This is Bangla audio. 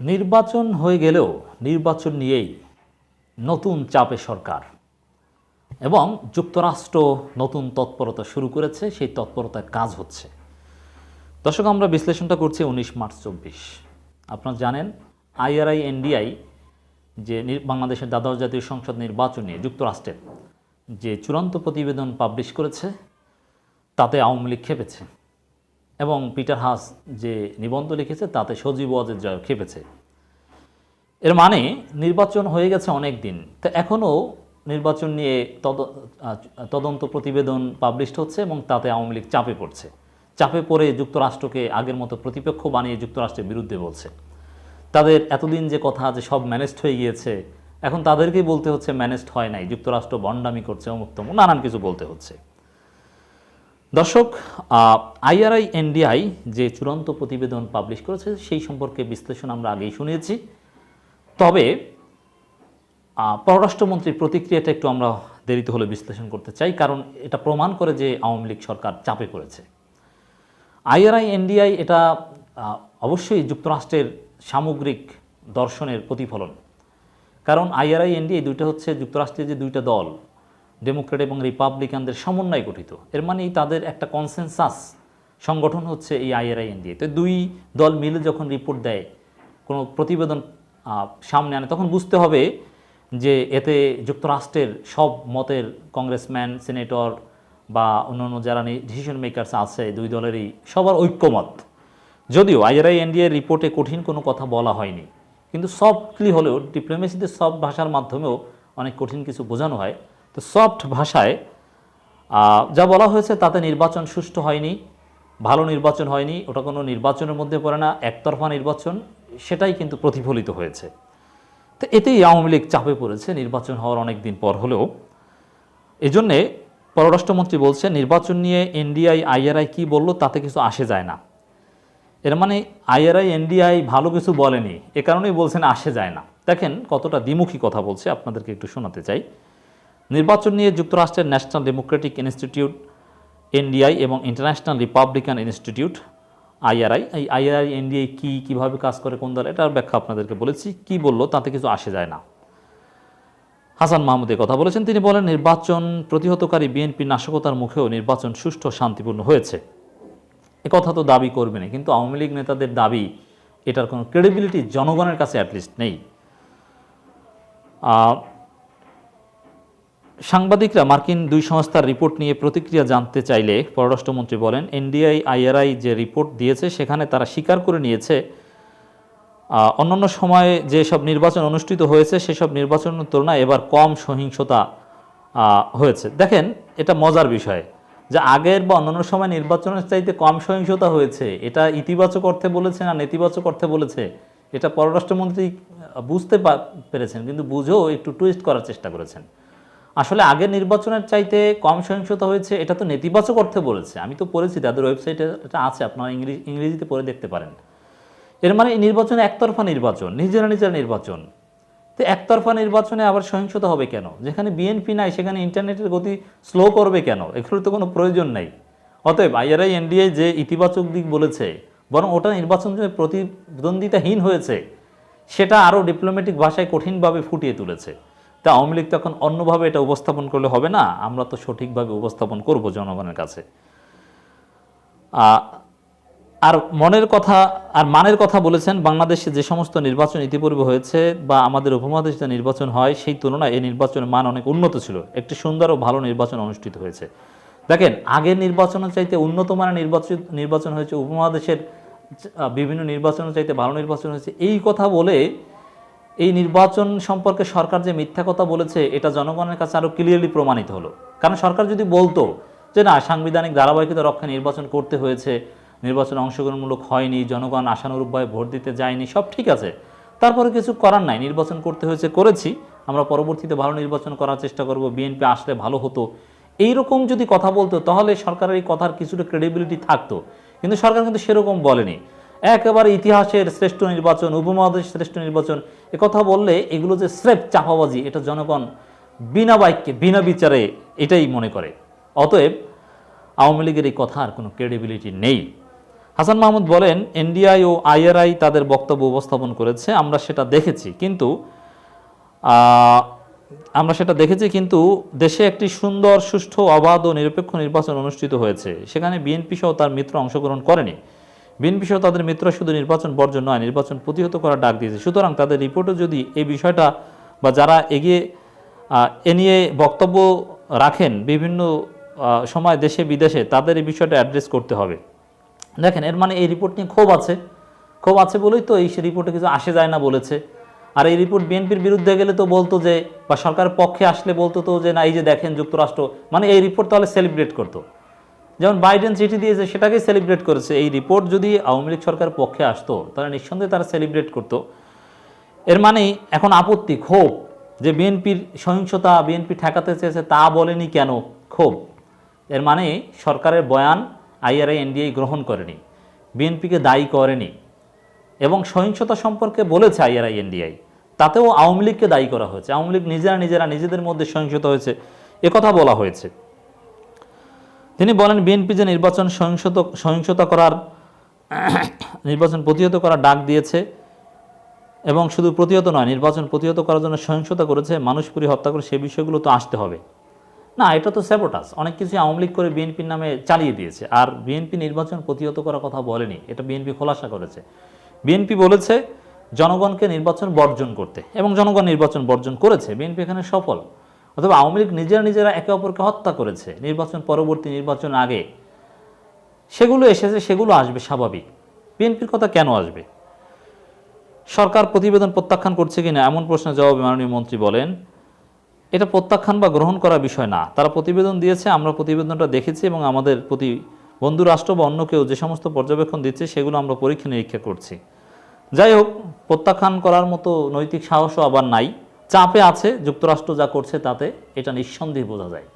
নির্বাচন হয়ে গেলেও নির্বাচন নিয়েই নতুন চাপে সরকার। এবং যুক্তরাষ্ট্র নতুন তৎপরতা শুরু করেছে, সেই তৎপরতার কাজ হচ্ছে। দর্শক, আমরা বিশ্লেষণটা করছি উনিশ মার্চ চব্বিশ। আপনারা জানেন, আইআরআই, এনডিআই যে বাংলাদেশের দ্বাদশ জাতীয় সংসদ নির্বাচন নিয়ে যুক্তরাষ্ট্রের যে চূড়ান্ত প্রতিবেদন পাবলিশ করেছে, তাতে আওয়ামী লীগ খেপেছে এবং পিটার হাস যে নিবন্ধ লিখেছে, তাতে সজীব ওয়াজেদ জয় খেপেছে। এর মানে নির্বাচন হয়ে গেছে অনেক দিন। তো এখনও নির্বাচন নিয়ে তদন্ত প্রতিবেদন পাবলিশড হচ্ছে এবং তাতে আওয়ামী লীগ চাপে পড়ছে। চাপে পড়ে যুক্তরাষ্ট্রকে আগের মতো প্রতিপক্ষ বানিয়ে যুক্তরাষ্ট্রের বিরুদ্ধে বলছে। তাদের এতদিন যে কথা যে সব ম্যানেজড হয়ে গিয়েছে, এখন তাদেরকেই বলতে হচ্ছে ম্যানেজড হয় নাই। যুক্তরাষ্ট্র বন্ডামি করছে, অমুক তমুক, নানান কিছু বলতে হচ্ছে। দর্শক আইআরআই এনডিআই যে চূড়ান্ত প্রতিবেদন পাবলিশ করেছে, সেই সম্পর্কে বিশ্লেষণ আমরা আগেই শুনিয়েছি। তবে পররাষ্ট্রমন্ত্রীর প্রতিক্রিয়াটা একটু আমরা দেরিতে হলে বিশ্লেষণ করতে চাই, কারণ এটা প্রমাণ করে যে আওয়ামী লীগ সরকার চাপে পড়েছে। আইআরআই এনডিআই এটা অবশ্যই যুক্তরাষ্ট্রের সামগ্রিক দর্শনের প্রতিফলন। কারণ আইআরআই এনডিআই দুইটা হচ্ছে যুক্তরাষ্ট্রের যে দুইটা দল ডেমোক্রেট এবং রিপাবলিকানদের সমন্বয় গঠিত। এর মানে তাদের একটা কনসেনসাস সংগঠন হচ্ছে এই আইআরআই এনডিএ। তো দুই দল মিলে যখন রিপোর্ট দেয়, কোনো প্রতিবেদন সামনে আনে, তখন বুঝতে হবে যে এতে যুক্তরাষ্ট্রের সব মতের কংগ্রেসম্যান সিনেটর বা অন্যান্য যারা ডিসিশন মেকার্স আছে, দুই দলেরই সবার ঐক্যমত। যদিও আইআরআই এনডিএর রিপোর্টে কঠিন কোনো কথা বলা হয়নি। কিন্তু সফটলি হলেও ডিপ্লোমেসিতে সব ভাষার মাধ্যমেও অনেক কঠিন কিছু বোঝানো হয়। তো সফট ভাষায় যা বলা হয়েছে তাতে নির্বাচন সুষ্ঠু হয়নি, ভালো নির্বাচন হয়নি, ওটা কোনো নির্বাচনের মধ্যে পড়ে না, একতরফা নির্বাচন, সেটাই কিন্তু প্রতিফলিত হয়েছে। তো এতেই আওয়ামী লীগ চাপে পড়েছে, নির্বাচন হওয়ার অনেক দিন পর হলেও। এজন্যে পররাষ্ট্রমন্ত্রী বলছে নির্বাচন নিয়ে এনডিআই, আইআরআই কি বলল তাতে কিছু আসে যায় না। এর মানে আইআরআই, এনডিআই ভালো কিছু বলেনি, এ কারণেই বলছেন আসে যায় না। দেখেন কতটা দ্বিমুখী কথা বলছে, আপনাদেরকে একটু শোনাতে চাই। নির্বাচন নিয়ে যুক্তরাষ্ট্রের ন্যাশনাল ডেমোক্রেটিক ইনস্টিটিউট, এনডিআই এবং ইন্টারন্যাশনাল রিপাবলিকান ইনস্টিটিউট, আইআরআই। এই আইআরআই, এনডিআই কী, কীভাবে কাজ করে কোন দল, এটার ব্যাখ্যা আপনাদেরকে বলেছি। কি বলল তাতে কিছু আসে যায় না। হাসান মাহমুদ এ কথা বলেছেন। তিনি বলেন, নির্বাচন প্রতিহতকারী বিএনপি নাশকতার মুখেও নির্বাচন সুষ্ঠু শান্তিপূর্ণ হয়েছে। কথা তো দাবি করবে না, কিন্তু আওয়ামী লীগ নেতাদের দাবি, এটার কোনো ক্রেডিবিলিটি জনগণের কাছে অ্যাটলিস্ট নেই। সাংবাদিকরা মার্কিন দুই সংস্থার রিপোর্ট নিয়ে প্রতিক্রিয়া জানতে চাইলে পররাষ্ট্রমন্ত্রী বলেন, এনডিআই, আইআরআই যে রিপোর্ট দিয়েছে, সেখানে তারা স্বীকার করে নিয়েছে অন্যান্য সময়ে যেসব নির্বাচন অনুষ্ঠিত হয়েছে, সেসব নির্বাচনের তুলনায় এবার কম সহিংসতা হয়েছে। দেখেন, এটা মজার বিষয় যে আগের বা অন্যান্য সময় নির্বাচনের চাইতে কম সহিংসতা হয়েছে, এটা ইতিবাচক অর্থে বলেছে না নেতিবাচক অর্থে বলেছে, এটা পররাষ্ট্রমন্ত্রী বুঝতে পেরেছেন, কিন্তু বুঝেও একটু টুইস্ট করার চেষ্টা করেছেন। আসলে আগের নির্বাচনের চাইতে কম সহিংসতা হয়েছে, এটা তো নেতিবাচক অর্থে বলেছে। আমি তো পড়েছি, তাদের ওয়েবসাইটে এটা আছে, আপনারা ইংরেজি ইংরেজিতে পড়ে দেখতে পারেন। এর মানে নির্বাচন একতরফা নির্বাচন, নিজেরা নিজেরা নির্বাচন। তো একতরফা নির্বাচনে আবার সহিংসতা হবে কেন? যেখানে বিএনপি নাই, সেখানে ইন্টারনেটের গতি স্লো করবে কেন? এগুলোর তো কোনো প্রয়োজন নাই। অতএব আইআরআই এনডিএ যে ইতিবাচক দিক বলেছে, বরং ওটা নির্বাচন যে প্রতিদ্বন্দ্বিতাহীন হয়েছে, সেটা আরও ডিপ্লোম্যাটিক ভাষায় কঠিনভাবে ফুটিয়ে তুলেছে। তা আওয়ামী লীগ তখন অন্যভাবে এটা উপস্থাপন করলে হবে না? আমরা তো সঠিকভাবে উপস্থাপন করব জনগণের কাছে। আর মনের কথা, আর মানের কথা বলেছেন, বাংলাদেশে যে সমস্ত নির্বাচন ইতিপূর্বে হয়েছে বা আমাদের উপমহাদেশে যে নির্বাচন হয়, সেই তুলনায় এই নির্বাচনের মান অনেক উন্নত ছিল। একটি সুন্দর ও ভালো নির্বাচন অনুষ্ঠিত হয়েছে। দেখেন, আগের নির্বাচনের চাইতে উন্নত মানের নির্বাচন নির্বাচন হয়েছে উপমহাদেশের বিভিন্ন নির্বাচনের চাইতে ভালো নির্বাচন হয়েছে। এই কথা বলে এই নির্বাচন সম্পর্কে সরকার যে মিথ্যা কথা বলেছে, এটা জনগণের কাছে আরও ক্লিয়ারলি প্রমাণিত হলো। কারণ সরকার যদি বলতো যে, না, সাংবিধানিক ধারাবাহিকতা রক্ষা নির্বাচন করতে হয়েছে, নির্বাচন অংশগ্রহণমূলক হয়নি, জনগণ আশানুরূপভাবে ভোট দিতে যায়নি, সব ঠিক আছে। তারপরে কিছু করার নাই, নির্বাচন করতে হয়েছে, করেছি, আমরা পরবর্তীতে ভালো নির্বাচন করার চেষ্টা করব, বিএনপি আসলে ভালো হতো। এইরকম যদি কথা বলতো, তাহলে সরকারের এই কথার কিছুটা ক্রেডিবিলিটি থাকতো। কিন্তু সরকার কিন্তু সেরকম বলেনি। একেবারে ইতিহাসের শ্রেষ্ঠ নির্বাচন উপমহাদেশ শ্রেষ্ঠ নির্বাচন কথা বললে এগুলো যে স্রেফ চাপাবাজি এটা জনগণ বিনা বাক্যে, বিনা বিচারে এটাই মনে করে। অতএব আওয়ামী লীগের এই কথার কোনো ক্রেডিবিলিটি নেই। হাসান মাহমুদ বলেন, এনডিআই ও আইআরআই তাদের বক্তব্য উপস্থাপন করেছে, আমরা সেটা দেখেছি, কিন্তু আমরা সেটা দেখেছি কিন্তু দেশে একটি সুন্দর, সুষ্ঠু, অবাধ ও নিরপেক্ষ নির্বাচন অনুষ্ঠিত হয়েছে। সেখানে বিএনপি সহ তার মিত্র অংশগ্রহণ করেনি। বিএনপি সহ তাদের মিত্র শুধু নির্বাচন বর্জন নয়, নির্বাচন প্রতিহত করার ডাক দিয়েছে। সুতরাং তাদের রিপোর্টে যদি এই বিষয়টা বা যারা এগিয়ে এ নিয়ে বক্তব্য রাখেন বিভিন্ন সময় দেশে বিদেশে, তাদের এই বিষয়টা অ্যাড্রেস করতে হবে। দেখেন, এর মানে এই রিপোর্ট নিয়ে ক্ষোভ আছে। ক্ষোভ আছে বলেই তো এই রিপোর্টে কিছু আসে যায় না বলেছে। আর এই রিপোর্ট বিএনপির বিরুদ্ধে গেলে তো বলতো যে, বা সরকারের পক্ষে আসলে বলতো তো যে, না, এই যে দেখেন যুক্তরাষ্ট্র মানে এই রিপোর্ট তাহলে সেলিব্রেট করতো। যেমন বাইডেন চিঠি দিয়েছে সেটাকে সেলিব্রেট করেছে। এই রিপোর্ট যদি আওয়ামী লীগ সরকারের পক্ষে আসতো, তাহলে নিঃসন্দেহে তারা সেলিব্রেট করতো। এর মানে এখন আপত্তি, ক্ষোভ, যে বিএনপির সহিংসতা, বিএনপি ঠেকাতে চেয়েছে তা বলেনি কেন? ক্ষোভ। এর মানে সরকারের বয়ান আইআরআই এনডিআই গ্রহণ করেনি, বিএনপিকে দায়ী করেনি, এবং সহিংসতা সম্পর্কে বলেছে আইআরআই, এনডিআই। তাতেও আওয়ামী লীগকে দায়ী করা হয়েছে। আওয়ামী লীগ নিজেরা নিজেরা নিজেদের মধ্যে সহিংসতা হয়েছে। একথা বলা হয়েছে। তিনি বলেন, বিএনপি যে নির্বাচন সহিংসত, সহিংসতা করার, নির্বাচন প্রতিহত করার ডাক দিয়েছে এবং শুধু প্রতিহত নয়, নির্বাচন প্রতিহত করার জন্য সহিংসতা করেছে, মানুষ পুরি হত্যা করে, সে বিষয়গুলো তো আসতে হবে। না, এটা তো স্যাবোটাস অনেক কিছু আওয়ামী লীগ করে বিএনপির নামে চালিয়ে দিয়েছে, আর বিএনপি নির্বাচন প্রতিহত করার কথা বলেনি, এটা বিএনপি খোলাসা করেছে। বিএনপি বলেছে, জনগণকে নির্বাচন বর্জন করতে, এবং জনগণ নির্বাচন বর্জন করেছে, বিএনপি এখানে সফল। অথবা আওয়ামী লীগ নিজেরা নিজেরা একে অপরকে হত্যা করেছে, নির্বাচন পরবর্তী নির্বাচন আগে। সেগুলো এসেছে, সেগুলো আসবে স্বাভাবিক। বিএনপির কথা কেন আসবে? সরকার প্রতিবেদন প্রত্যাখ্যান করছে কিনা এমন প্রশ্নের জবাবে মাননীয় মন্ত্রী বলেন, এটা প্রত্যাখ্যান বা গ্রহণ করার বিষয় না। তারা প্রতিবেদন দিয়েছে, আমরা প্রতিবেদনটা দেখেছি এবং আমাদের প্রতি বন্ধু রাষ্ট্র বা অন্য কেউ যে সমস্ত পর্যবেক্ষণ দিচ্ছে, সেগুলো আমরা পরীক্ষা নিরীক্ষা করছি। যাই হোক, প্রত্যাখ্যান করার মতো নৈতিক সাহসও আবার নাই। চাপে আছে যুক্তরাষ্ট্র যা করছে তাতে এটা নিঃসন্দেহে বোঝা যায়।